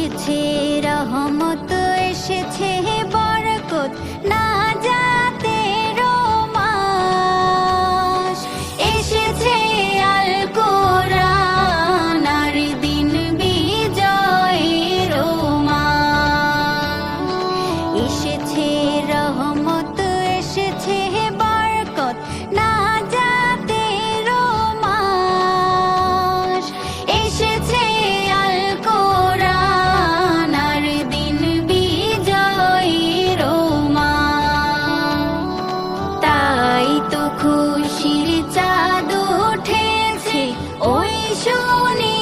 এসেছে রহমত এসেছে বরকত না রোমাস। এসেছে আল রোমা এসেছে রহমত এসেছে ওই শোনে